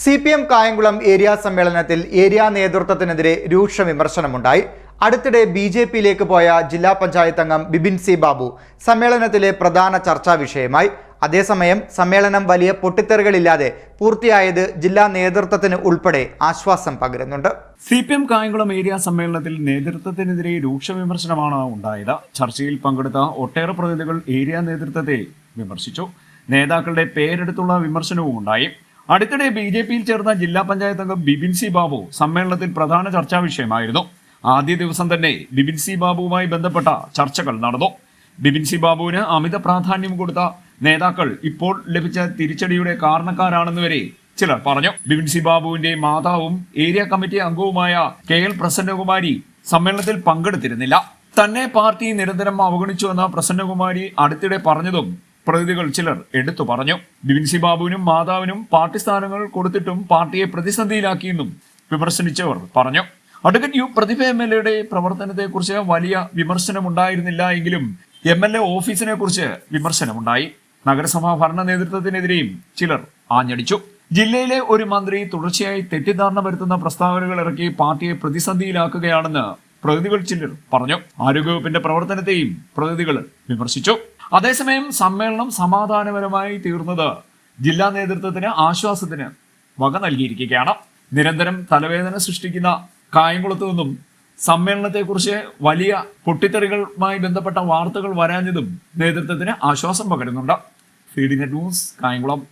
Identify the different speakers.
Speaker 1: C P M Kayamkulam area സമ്മേളനത്തിൽ area നേതൃത്വത്തിനെതിരെ രൂക്ഷ വിമർശനമുണ്ടായി. അടുത്തിടെ ബി ജെ പിയിലേക്ക് പോയ ജില്ലാ പഞ്ചായത്ത് അംഗം ബിബിൻ സി ബാബു സമ്മേളനത്തിലെ പ്രധാന ചർച്ചാ വിഷയമായി. അതേസമയം സമ്മേളനം വലിയ പൊട്ടിത്തെറികളില്ലാതെ പൂർത്തിയായത് ജില്ലാ നേതൃത്വത്തിന് ഉൾപ്പെടെ ആശ്വാസം പകരുന്നുണ്ട്.
Speaker 2: C P M Kayamkulam area സമ്മേളനത്തിൽ നേതൃത്വത്തിനെതിരെ രൂക്ഷ വിമർശനമാണ് ഉണ്ടായത്. ചർച്ചയിൽ പങ്കെടുത്ത ഒട്ടേറെ പ്രതിനിധികൾ ഏരിയ നേതൃത്വത്തെ വിമർശിച്ചു. നേതാക്കളുടെ പേരെടുത്തുള്ള വിമർശനവും ഉണ്ടായി. അടുത്തിടെ ബി ജെ പിയിൽ ചേർന്ന ജില്ലാ പഞ്ചായത്ത് അംഗം ബിബിൻ സി ബാബു സമ്മേളനത്തിൽ പ്രധാന ചർച്ചാ വിഷയമായിരുന്നു. ആദ്യ ദിവസം തന്നെ ബിബിൻ സി ബാബുവുമായി ബന്ധപ്പെട്ട ചർച്ചകൾ നടന്നു. ബിബിൻ സി ബാബുവിന് അമിത പ്രാധാന്യം കൊടുത്ത നേതാക്കൾ ഇപ്പോൾ ലഭിച്ച തിരിച്ചടിയുടെ കാരണക്കാരാണെന്ന് വരെ ചിലർ പറഞ്ഞു. ബിബിൻ സി ബാബുവിന്റെ മാതാവും ഏരിയ കമ്മിറ്റി അംഗവുമായ കെ എൽ പ്രസന്നകുമാരി സമ്മേളനത്തിൽ പങ്കെടുത്തിരുന്നില്ല. തന്നെ പാർട്ടി നിരന്തരം അവഗണിച്ചുവെന്ന പ്രസന്നകുമാരി അടുത്തിടെ പറഞ്ഞതും പ്രതിനിധികൾ ചിലർ എടുത്തു പറഞ്ഞു. ബിൻസി ബാബുവിനും മാതാവിനും പാർട്ടി സ്ഥാനങ്ങൾ കൊടുത്തിട്ടും പാർട്ടിയെ പ്രതിസന്ധിയിലാക്കിയെന്നും വിമർശിച്ചവർ പറഞ്ഞു. Advocate U Prathibha M L എയുടെ പ്രവർത്തനത്തെക്കുറിച്ച് വലിയ വിമർശനമുണ്ടായിരുന്നില്ല എങ്കിലും എം എൽ എ ഓഫീസിനെ കുറിച്ച് വിമർശനമുണ്ടായി. നഗരസഭാ ഭരണ നേതൃത്വത്തിനെതിരെയും ചിലർ ആഞ്ഞടിച്ചു. ജില്ലയിലെ ഒരു മന്ത്രി തുടർച്ചയായി തെറ്റിദ്ധാരണ വരുത്തുന്ന പ്രസ്താവനകൾ ഇറക്കി പാർട്ടിയെ പ്രതിസന്ധിയിലാക്കുകയാണെന്ന് പ്രതിനിധികൾ ചിലർ പറഞ്ഞു. ആരോഗ്യവകുപ്പിന്റെ പ്രവർത്തനത്തെയും പ്രതിനിധികൾ വിമർശിച്ചു. അതേസമയം സമ്മേളനം സമാധാനപരമായി തീർന്നത് ജില്ലാ നേതൃത്വത്തിന് ആശ്വാസത്തിന് വക നൽകിയിരിക്കുകയാണ്. നിരന്തരം തലവേദന സൃഷ്ടിക്കുന്ന കായംകുളത്തു നിന്നും സമ്മേളനത്തെക്കുറിച്ച് വലിയ പൊട്ടിത്തെറികളുമായി ബന്ധപ്പെട്ട വാർത്തകൾ വരാഞ്ഞതും നേതൃത്വത്തിന് ആശ്വാസം പകരുന്നുണ്ട്. C news Kayamkulam.